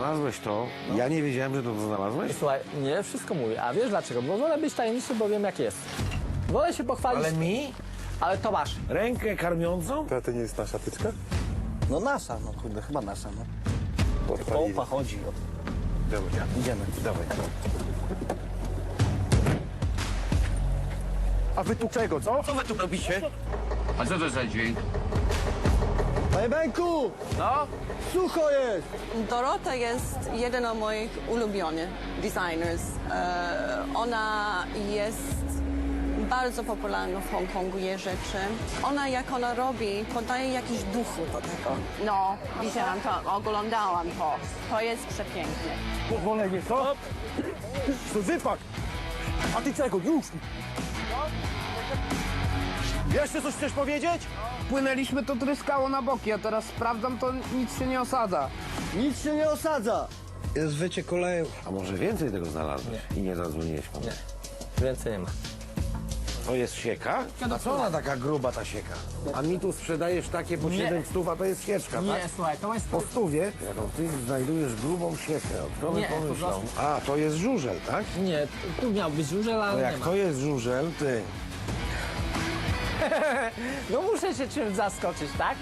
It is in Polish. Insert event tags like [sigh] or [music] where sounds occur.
znalazłeś to, ja nie wiedziałem, że to, znalazłeś. Słuchaj, nie wszystko mówię. A wiesz dlaczego? Bo wolę być tajemniczy, bo wiem jak jest. Wolę się pochwalić, Ale ale, mi? to masz. Rękę karmiącą? To, to nie jest nasza tyczka? No nasza, no kurde, chyba nasza, no. Połpa chodzi. O. Dobra, Idziemy. dawaj. A wy tu czego, co? Co wy tu robicie? A co to za dźwięk? Panie Benku! No, Sucho jest! Dorota jest jeden z moich ulubionych designers. E, ona jest bardzo popularna w Hongkongu, jej rzeczy. Ona, jak ona robi, podaje jakiś duchu do tego. No, widziałam to, oglądałam to. To jest przepiękne. Pozwolenie, co? To wypad! A ty czego, już? Jeszcze coś chcesz powiedzieć? Płynęliśmy, to tryskało na boki, a teraz sprawdzam, to nic się nie osadza. Nic się nie osadza! Jest wycie oleju. A może więcej tego znalazłeś i nie zadzwoniłeś po mnie? więcej nie ma. To jest sieka? A co ona taka gruba, ta sieka? A mi tu sprzedajesz takie po 7 stów, a to jest sieczka, Nie, tak? słuchaj, to jest... Po stówie? Jaką ty znajdujesz grubą siekę, o kto by Nie, po pomyślał? prostu- A, to jest żużel, tak? Nie, tu miał być żużel, No ale nie jak ma. to jest żużel, ty. [laughs] No muszę się czymś zaskoczyć, tak?